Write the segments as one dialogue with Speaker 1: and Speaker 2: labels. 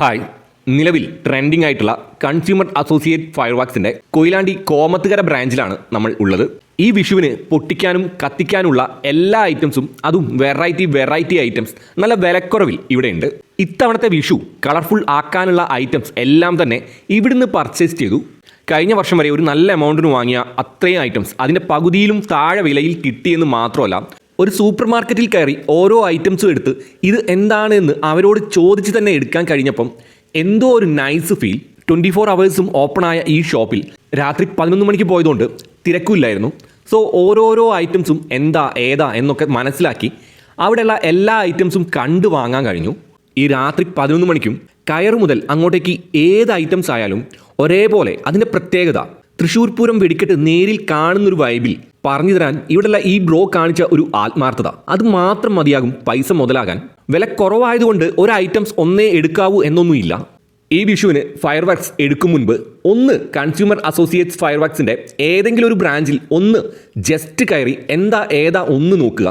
Speaker 1: Hi. നിലവിൽ trending ആയിട്ടുള്ള consumer associate ഫയർവാക്സിന്റെ കൊയിലാണ്ടി കോമത്തുകര ബ്രാഞ്ചിലാണ് നമ്മൾ ഉള്ളത്. ഈ വിഷുവിന് പൊട്ടിക്കാനും കത്തിക്കാനുള്ള എല്ലാ ഐറ്റംസും അതും വെറൈറ്റി വെറൈറ്റി ഐറ്റംസ് നല്ല വിലക്കുറവിൽ ഇവിടെയുണ്ട് ഇത്തവണത്തെ വിഷു കളർഫുൾ ആക്കാനുള്ള ഐറ്റംസ് എല്ലാം തന്നെ ഇവിടുന്ന് പർച്ചേസ് ചെയ്തു. കഴിഞ്ഞ വർഷം വരെ ഒരു നല്ല എമൗണ്ടിന് വാങ്ങിയ അത്രയും ഐറ്റംസ് അതിന്റെ പകുതിയിലും താഴെ വിലയിൽ കിട്ടിയെന്ന് മാത്രമല്ല ഒരു സൂപ്പർ മാർക്കറ്റിൽ കയറി ഓരോ ഐറ്റംസും എടുത്ത് ഇത് എന്താണെന്ന് അവരോട് ചോദിച്ച് തന്നെ എടുക്കാൻ കഴിഞ്ഞപ്പം എന്തോ ഒരു നൈസ് ഫീൽ ട്വന്റി ഫോർ അവേഴ്സും ഓപ്പണായ ഈ ഷോപ്പിൽ രാത്രി പതിനൊന്ന് മണിക്ക് പോയതുകൊണ്ട് തിരക്കില്ലായിരുന്നു. സോ ഓരോരോ ഐറ്റംസും എന്താ ഏതാ എന്നൊക്കെ മനസ്സിലാക്കി അവിടെയുള്ള എല്ലാ ഐറ്റംസും കണ്ടു വാങ്ങാൻ കഴിഞ്ഞു. ഈ രാത്രി പതിനൊന്ന് മണിക്കും കയർ മുതൽ അങ്ങോട്ടേക്ക് ഏത് ഐറ്റംസ് ആയാലും ഒരേപോലെ അതിന്റെ പ്രത്യേകത തൃശ്ശൂർ പൂരം വെടിക്കെട്ട് നേരിൽ കാണുന്നൊരു വൈബിൽ പറഞ്ഞു തരാൻ ഇവിടെയുള്ള ഈ ബ്രോ കാണിച്ച ഒരു ആത്മാർത്ഥത. അത് മാത്രം മതിയാകും പൈസ മുതലാകാൻ. വില കുറവായതുകൊണ്ട് ഒരു ഐറ്റംസ് ഒന്നേ എടുക്കാവൂ എന്നൊന്നുമില്ല. ഈ വിഷുവിന് ഫയർ വർക്ക്സ് എടുക്കും മുൻപ് ഒന്ന് കൺസ്യൂമർ അസോസിയേറ്റ്സ് ഫയർ വർക്ക്സിന്റെ ഏതെങ്കിലും ഒരു ബ്രാഞ്ചിൽ ഒന്ന് ജസ്റ്റ് കയറി എന്താ ഏതാ ഒന്ന് നോക്കുക.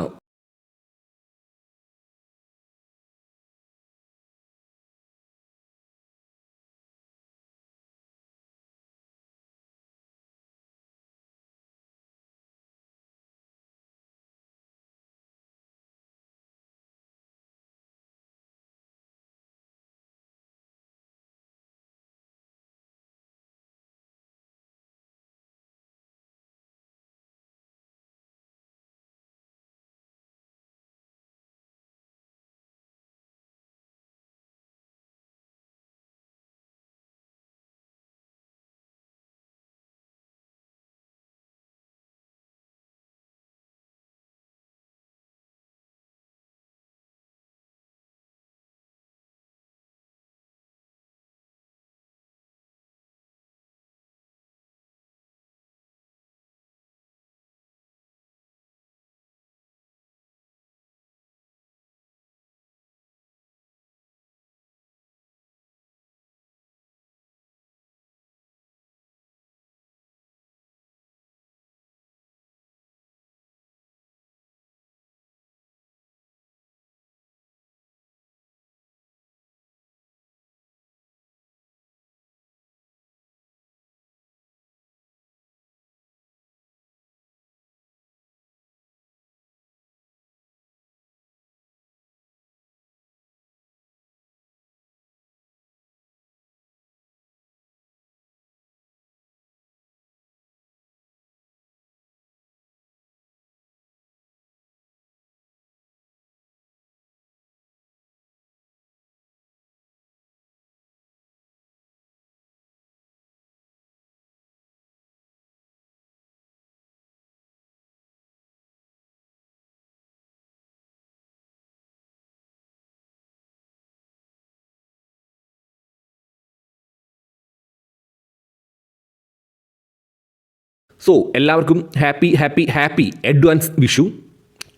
Speaker 1: സോ എല്ലാവർക്കും happy happy happy advance Vishu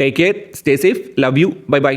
Speaker 1: take care stay safe love you bye bye